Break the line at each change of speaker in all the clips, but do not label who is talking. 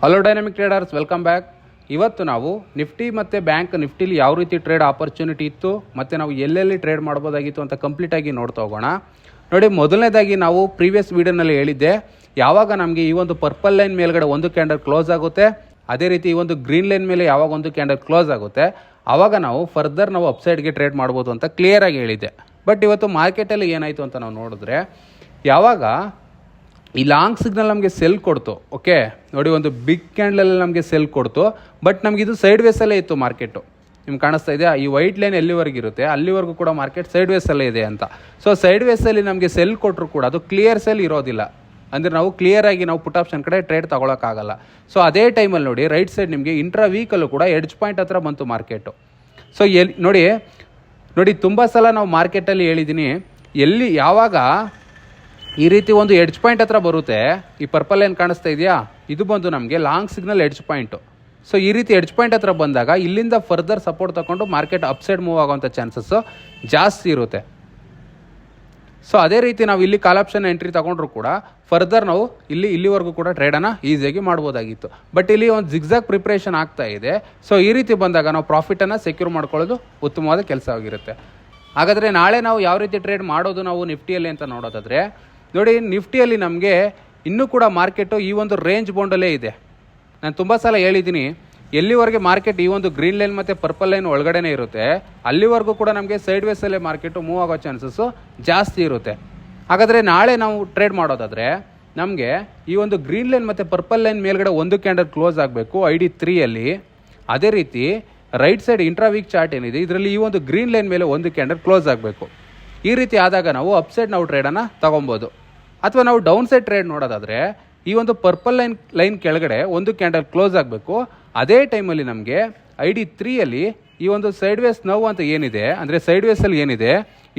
Hello dynamic traders welcome back ಇವತ್ತು ನಾವು Nifty ಮತ್ತು ಬ್ಯಾಂಕ್ ನಿಫ್ಟಿಲಿ ಯಾವ ರೀತಿ ಟ್ರೇಡ್ ಆಪರ್ಚುನಿಟಿ ಇತ್ತು ಮತ್ತು ನಾವು ಎಲ್ಲೆಲ್ಲಿ ಟ್ರೇಡ್ ಮಾಡ್ಬೋದಾಗಿತ್ತು ಅಂತ ಕಂಪ್ಲೀಟಾಗಿ ನೋಡ್ತಾ ಹೋಗೋಣ. ನೋಡಿ, ಮೊದಲನೇದಾಗಿ ನಾವು ಪ್ರೀವಿಯಸ್ ವೀಡಿಯೋನಲ್ಲಿ ಹೇಳಿದ್ದೆ, ಯಾವಾಗ ನಮಗೆ ಈ ಒಂದು ಪರ್ಪಲ್ ಲೈನ್ ಮೇಲ್ಗಡೆ ಒಂದು ಕ್ಯಾಂಡಲ್ ಕ್ಲೋಸ್ ಆಗುತ್ತೆ, ಅದೇ ರೀತಿ ಈ ಒಂದು ಗ್ರೀನ್ ಲೈನ್ ಮೇಲೆ ಯಾವಾಗ ಒಂದು ಕ್ಯಾಂಡಲ್ ಕ್ಲೋಸ್ ಆಗುತ್ತೆ ಆವಾಗ ನಾವು ಫರ್ದರ್ ನಾವು ಅಪ್ಸೈಡ್ಗೆ ಟ್ರೇಡ್ ಮಾಡ್ಬೋದು ಅಂತ ಕ್ಲಿಯರಾಗಿ ಹೇಳಿದ್ದೆ. ಬಟ್ ಇವತ್ತು ಮಾರ್ಕೆಟಲ್ಲಿ ಏನಾಯಿತು ಅಂತ ನಾವು ನೋಡಿದ್ರೆ, ಯಾವಾಗ ಈ ಲಾಂಗ್ ಸಿಗ್ನಲ್ ನಮಗೆ ಸೆಲ್ ಕೊಡ್ತು ಓಕೆ ನೋಡಿ, ಒಂದು ಬಿಗ್ ಕ್ಯಾಂಡಲಲ್ಲಿ ನಮಗೆ ಸೆಲ್ ಕೊಡ್ತು ಬಟ್ ನಮಗಿದು ಸೈಡ್ ವೇಸಲ್ಲೇ ಇತ್ತು ಮಾರ್ಕೆಟು ನಿಮ್ಗೆ ಕಾಣಿಸ್ತಾ ಇದೆಯಾ? ಈ ವೈಟ್ ಲೈನ್ ಎಲ್ಲಿವರೆಗೆ ಇರುತ್ತೆ? ಅಲ್ಲಿವರೆಗೂ ಕೂಡ ಮಾರ್ಕೆಟ್ ಸೈಡ್ ವೇಸಲ್ಲೇ ಇದೆ ಅಂತ. ಸೊ ಸೈಡ್ ವೇಸಲ್ಲಿ ನಮಗೆ ಸೆಲ್ ಕೊಟ್ಟರು ಕೂಡ ಅದು ಕ್ಲಿಯರ್ ಸೆಲ್ ಇರೋದಿಲ್ಲ. ಅಂದರೆ ನಾವು ಕ್ಲಿಯರ್ ಆಗಿ ನಾವು ಪುಟ್ ಆಪ್ಷನ್ ಕಡೆ ಟ್ರೇಡ್ ತೊಗೊಳಕ್ಕಾಗಲ್ಲ. ಸೊ ಅದೇ ಟೈಮಲ್ಲಿ ನೋಡಿ ರೈಟ್ ಸೈಡ್ ನಿಮಗೆ ಇಂಟ್ರಾ ವೀಕಲ್ಲೂ ಕೂಡ ಎಡ್ಜ್ ಪಾಯಿಂಟ್ ಹತ್ರ ಬಂತು ಮಾರ್ಕೆಟು ಸೊ ಎಲ್ಲಿ ನೋಡಿ ನೋಡಿ, ತುಂಬ ಸಲ ನಾವು ಮಾರ್ಕೆಟಲ್ಲಿ ಹೇಳಿದ್ದೀನಿ ಎಲ್ಲಿ, ಯಾವಾಗ ಈ ರೀತಿ ಒಂದು ಎಡ್ಜ್ ಪಾಯಿಂಟ್ ಹತ್ರ ಬರುತ್ತೆ. ಈ ಪರ್ಪಲ್ ಏನು ಕಾಣಿಸ್ತಾ ಇದೆಯಾ? ಇದು ಬಂದು ನಮಗೆ long signal edge point so ಈ ರೀತಿ ಎಡ್ಜ್ ಪಾಯಿಂಟ್ ಹತ್ರ ಬಂದಾಗ ಇಲ್ಲಿಂದ ಫರ್ದರ್ ಸಪೋರ್ಟ್ ತಗೊಂಡು ಮಾರ್ಕೆಟ್ ಅಪ್ಸೈಡ್ ಮೂವ್ ಆಗೋಂಥ ಚಾನ್ಸಸ್ಸು ಜಾಸ್ತಿ ಇರುತ್ತೆ. ಸೊ ಅದೇ ರೀತಿ ನಾವು ಇಲ್ಲಿ ಕಾಲ್ ಆಪ್ಷನ್ ಎಂಟ್ರಿ ತಗೊಂಡ್ರು ಕೂಡ ಫರ್ದರ್ ನಾವು ಇಲ್ಲಿ ಇಲ್ಲಿವರೆಗೂ ಕೂಡ ಟ್ರೇಡನ್ನು ಈಸಿಯಾಗಿ ಮಾಡ್ಬೋದಾಗಿತ್ತು. ಬಟ್ ಇಲ್ಲಿ ಒಂದು ಜಿಗ್ಜಾಗ್ ಪ್ರಿಪ್ರೇಷನ್ ಆಗ್ತಾ ಇದೆ. ಸೊ ಈ ರೀತಿ ಬಂದಾಗ ನಾವು ಪ್ರಾಫಿಟನ್ನು ಸೆಕ್ಯೂರ್ ಮಾಡ್ಕೊಳ್ಳೋದು ಉತ್ತಮವಾದ ಕೆಲಸ ಆಗಿರುತ್ತೆ ಹಾಗಾದರೆ ನಾಳೆ ನಾವು ಯಾವ ರೀತಿ ಟ್ರೇಡ್ ಮಾಡೋದು ನಾವು ನಿಫ್ಟಿಯಲ್ಲಿ ಅಂತ ನೋಡೋದಾದರೆ ನೋಡಿ, ನಿಫ್ಟಿಯಲ್ಲಿ ನಮಗೆ ಇನ್ನೂ ಕೂಡ ಮಾರ್ಕೆಟು ಈ ಒಂದು ರೇಂಜ್ ಬೌಂಡಲ್ಲೇ ಇದೆ. ನಾನು ತುಂಬ ಸಲ ಹೇಳಿದ್ದೀನಿ ಎಲ್ಲಿವರೆಗೆ ಮಾರ್ಕೆಟ್ ಈ ಒಂದು ಗ್ರೀನ್ ಲೈನ್ ಮತ್ತು ಪರ್ಪಲ್ ಲೈನ್ ಒಳಗಡೆನೇ ಇರುತ್ತೆ, ಅಲ್ಲಿವರೆಗೂ ಕೂಡ ನಮಗೆ ಸೈಡ್ ವೇಸಲ್ಲೇ ಮಾರ್ಕೆಟು ಮೂವ್ ಆಗೋ ಚಾನ್ಸಸ್ಸು ಜಾಸ್ತಿ ಇರುತ್ತೆ. ಹಾಗಾದರೆ ನಾಳೆ ನಾವು ಟ್ರೇಡ್ ಮಾಡೋದಾದರೆ, ನಮಗೆ ಈ ಒಂದು ಗ್ರೀನ್ ಲೈನ್ ಮತ್ತು ಪರ್ಪಲ್ ಲೈನ್ ಮೇಲ್ಗಡೆ ಒಂದು ಕ್ಯಾಂಡಲ್ ಕ್ಲೋಸ್ ಆಗಬೇಕು ಐ ಡಿ ತ್ರೀಯಲ್ಲಿ ಅದೇ ರೀತಿ right side intra week chart ಏನಿದೆ, ಇದರಲ್ಲಿ ಈ ಒಂದು ಗ್ರೀನ್ ಲೈನ್ ಮೇಲೆ ಒಂದು ಕ್ಯಾಂಡಲ್ ಕ್ಲೋಸ್ ಆಗಬೇಕು. ಈ ರೀತಿ ಆದಾಗ ನಾವು ಅಪ್ಸೈಡ್ ನಾವು ಟ್ರೇಡನ್ನು ತಗೊಬೋದು. ಅಥವಾ ನಾವು ಡೌನ್ ಸೈಡ್ ಟ್ರೇಡ್ ನೋಡೋದಾದರೆ, ಈ ಒಂದು ಪರ್ಪಲ್ ಲೈನ್ ಲೈನ್ ಕೆಳಗಡೆ ಒಂದು ಕ್ಯಾಂಡಲ್ ಕ್ಲೋಸ್ ಆಗಬೇಕು. ಅದೇ ಟೈಮಲ್ಲಿ ನಮಗೆ ಐ ಡಿ ತ್ರೀಯಲ್ಲಿ ಈ ಒಂದು ಸೈಡ್ ವೇಸ್ ನೋವು ಅಂತ ಏನಿದೆ, ಅಂದರೆ ಸೈಡ್ ವೇಸಲ್ಲಿ ಏನಿದೆ,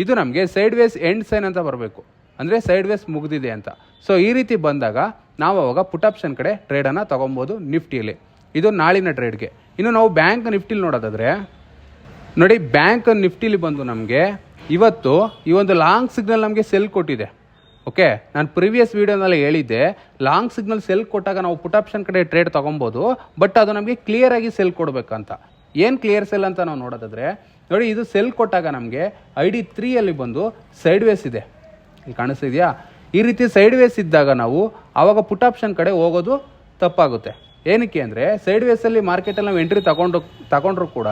ಇದು ನಮಗೆ ಸೈಡ್ ವೇಸ್ ಎಂಡ್ ಸೈನ್ ಅಂತ ಬರಬೇಕು. ಅಂದರೆ ಸೈಡ್ ವೇಸ್ ಮುಗಿದಿದೆ ಅಂತ. ಸೊ ಈ ರೀತಿ ಬಂದಾಗ ನಾವು ಅವಾಗ ಪುಟ್ ಆಪ್ಷನ್ ಕಡೆ ಟ್ರೇಡನ್ನು ತೊಗೊಬೋದು ನಿಫ್ಟಿಯಲ್ಲಿ. ಇದು ನಾಳಿನ ಟ್ರೇಡ್ಗೆ ಇನ್ನು ನಾವು ಬ್ಯಾಂಕ್ ನಿಫ್ಟಿಲಿ ನೋಡೋದಾದರೆ, ನೋಡಿ ಬ್ಯಾಂಕ್ ನಿಫ್ಟಿಲಿ ಬಂದು ನಮಗೆ ಇವತ್ತು ಈ ಒಂದು ಲಾಂಗ್ ಸಿಗ್ನಲ್ ನಮಗೆ ಸೆಲ್ ಕೊಟ್ಟಿದೆ. ಓಕೆ ನಾನು ಪ್ರೀವಿಯಸ್ ವೀಡಿಯೋನಲ್ಲಿ ಹೇಳಿದ್ದೆ, ಲಾಂಗ್ ಸಿಗ್ನಲ್ ಸೆಲ್ ಕೊಟ್ಟಾಗ ನಾವು ಪುಟ್ ಆಪ್ಷನ್ ಕಡೆ ಟ್ರೇಡ್ ತೊಗೊಬೋದು ಬಟ್ ಅದು ನಮಗೆ ಕ್ಲಿಯರ್ ಆಗಿ ಸೆಲ್ ಕೊಡಬೇಕಂತ. ಏನು ಕ್ಲಿಯರ್ ಸೆಲ್ ಅಂತ ನಾವು ನೋಡೋದಾದರೆ, ನೋಡಿ ಇದು ಸೆಲ್ ಕೊಟ್ಟಾಗ ನಮಗೆ ಐ ಡಿ ತ್ರೀಯಲ್ಲಿ ಬಂದು ಸೈಡ್ ವೇಸ್ ಇದೆ. ಇಲ್ಲಿ ಕಾಣಿಸ್ತಿದೆಯಾ? ಈ ರೀತಿ ಸೈಡ್ ವೇಸ್ ಇದ್ದಾಗ ನಾವು ಆವಾಗ ಪುಟ್ ಆಪ್ಷನ್ ಕಡೆ ಹೋಗೋದು ತಪ್ಪಾಗುತ್ತೆ. ಏನಕ್ಕೆ ಅಂದರೆ ಸೈಡ್ ವೇಸಲ್ಲಿ ಮಾರ್ಕೆಟಲ್ಲಿ ನಾವು ಎಂಟ್ರಿ ತಗೊಂಡು, ತಗೊಂಡ್ರು ಕೂಡ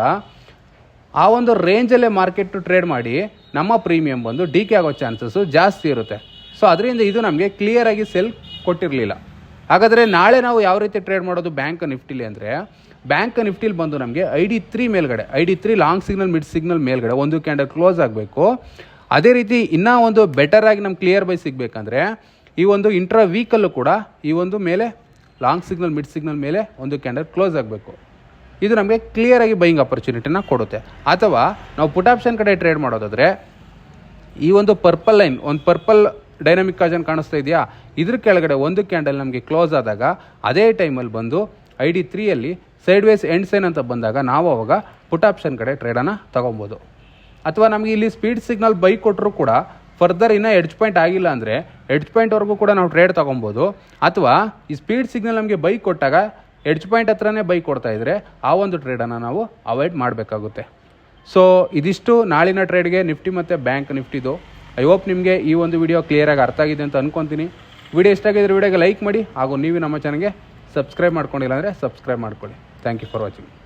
ಆ ಒಂದು ರೇಂಜಲ್ಲೇ ಮಾರ್ಕೆಟ್ ಟ್ರೇಡ್ ಮಾಡಿ ನಮ್ಮ ಪ್ರೀಮಿಯಂ ಬಂದು ಡಿ ಕೆ ಆಗೋ ಚಾನ್ಸಸ್ಸು ಜಾಸ್ತಿ ಇರುತ್ತೆ. ಸೊ ಅದರಿಂದ ಇದು ನಮಗೆ ಕ್ಲಿಯರ್ ಆಗಿ ಸೆಲ್ ಕೊಟ್ಟಿರಲಿಲ್ಲ. ಹಾಗಾದರೆ ನಾಳೆ ನಾವು ಯಾವ ರೀತಿ ಟ್ರೇಡ್ ಮಾಡೋದು? ಬ್ಯಾಂಕ್ ನಿಫ್ಟಿಲಿ ಅಂದರೆ ಬ್ಯಾಂಕ್ ನಿಫ್ಟಿಲಿ ಬಂದು ನಮಗೆ ಐ ಡಿ ತ್ರೀ ಮೇಲ್ಗಡೆ I D three long signal mid signal ಮೇಲ್ಗಡೆ ಒಂದು ಕ್ಯಾಂಡಲ್ ಕ್ಲೋಸ್ ಆಗಬೇಕು. ಅದೇ ರೀತಿ ಇನ್ನೂ ಒಂದು ಬೆಟರ್ ಆಗಿ ನಮ್ಗೆ ಕ್ಲಿಯರ್ ಬೈ ಸಿಗಬೇಕಂದ್ರೆ ಈ ಒಂದು ಇಂಟ್ರಾ ವೀಕಲ್ಲೂ ಕೂಡ ಈ ಒಂದು ಮೇಲೆ ಲಾಂಗ್ ಸಿಗ್ನಲ್ ಮಿಡ್ ಸಿಗ್ನಲ್ ಮೇಲೆ ಒಂದು ಕ್ಯಾಂಡಲ್ ಕ್ಲೋಸ್ ಆಗಬೇಕು. ಇದು ನಮಗೆ ಕ್ಲಿಯರಾಗಿ ಬೈಯಿಂಗ್ ಅಪರ್ಚುನಿಟಿನ ಕೊಡುತ್ತೆ. ಅಥವಾ ನಾವು ಪುಟ್ ಆಪ್ಷನ್ ಕಡೆ ಟ್ರೇಡ್ ಮಾಡೋದಾದರೆ, ಈ ಒಂದು ಪರ್ಪಲ್ ಲೈನ್ ಒಂದು ಪರ್ಪಲ್ ಡೈನಾಮಿಕ್ ಕಾಜನ್ ಕಾಣಿಸ್ತಾ ಇದೆಯಾ? ಇದ್ರ ಕೆಳಗಡೆ ಒಂದು ಕ್ಯಾಂಡಲ್ ನಮಗೆ ಕ್ಲೋಸ್ ಆದಾಗ, ಅದೇ ಟೈಮಲ್ಲಿ ಬಂದು ಐ ಡಿ ತ್ರೀಯಲ್ಲಿ ಸೈಡ್ ವೇಸ್ ಎಂಡ್ ಸೈನ್ ಅಂತ ಬಂದಾಗ ನಾವು ಅವಾಗ ಪುಟ್ ಆಪ್ಷನ್ ಕಡೆ ಟ್ರೇಡನ್ನು ತೊಗೊಬೋದು. ಅಥವಾ ನಮಗೆ ಇಲ್ಲಿ ಸ್ಪೀಡ್ ಸಿಗ್ನಲ್ ಬೈ ಕೊಟ್ಟರು ಕೂಡ ಫರ್ದರ್ ಇನ್ನೂ ಎಡ್ಜ್ ಪಾಯಿಂಟ್ ಆಗಿಲ್ಲ ಅಂದರೆ ಎಡ್ಜ್ ಪಾಯಿಂಟ್ವರೆಗೂ ಕೂಡ ನಾವು ಟ್ರೇಡ್ ತೊಗೊಬೋದು. ಅಥವಾ ಈ ಸ್ಪೀಡ್ ಸಿಗ್ನಲ್ ನಮಗೆ ಬೈ ಕೊಟ್ಟಾಗ ಎಡ್ಜ್ ಪಾಯಿಂಟ್ ಹತ್ರನೇ ಬೈ ಕೊಡ್ತಾ ಇದ್ರೆ ಆ ಒಂದು ಟ್ರೇಡನ್ನು ನಾವು ಅವಾಯ್ಡ್ ಮಾಡಬೇಕಾಗುತ್ತೆ. ಸೊ ಇದಿಷ್ಟು ನಾಳಿನ ಟ್ರೇಡ್ಗೆ ನಿಫ್ಟಿ ಮತ್ತು ಬ್ಯಾಂಕ್ ನಿಫ್ಟಿದು ಐ ಹೋಪ್ ನಿಮಗೆ ಈ ಒಂದು ವಿಡಿಯೋ ಕ್ಲಿಯರಾಗಿ ಅರ್ಥ ಆಗಿದೆ ಅಂತ ಅಂದ್ಕೊತೀನಿ ವಿಡಿಯೋ ಇಷ್ಟ ಆಗಿದ್ರೆ ವಿಡಿಯೋಗೆ ಲೈಕ್ ಮಾಡಿ ಹಾಗೂ ನೀವು ನಮ್ಮ ಚಾನಲ್ಗೆ ಸಬ್ಸ್ಕ್ರೈಬ್ ಮಾಡ್ಕೊಂಡಿಲ್ಲ ಅಂದರೆ ಸಬ್ಸ್ಕ್ರೈಬ್ ಮಾಡ್ಕೊಳ್ಳಿ. Thank you for watching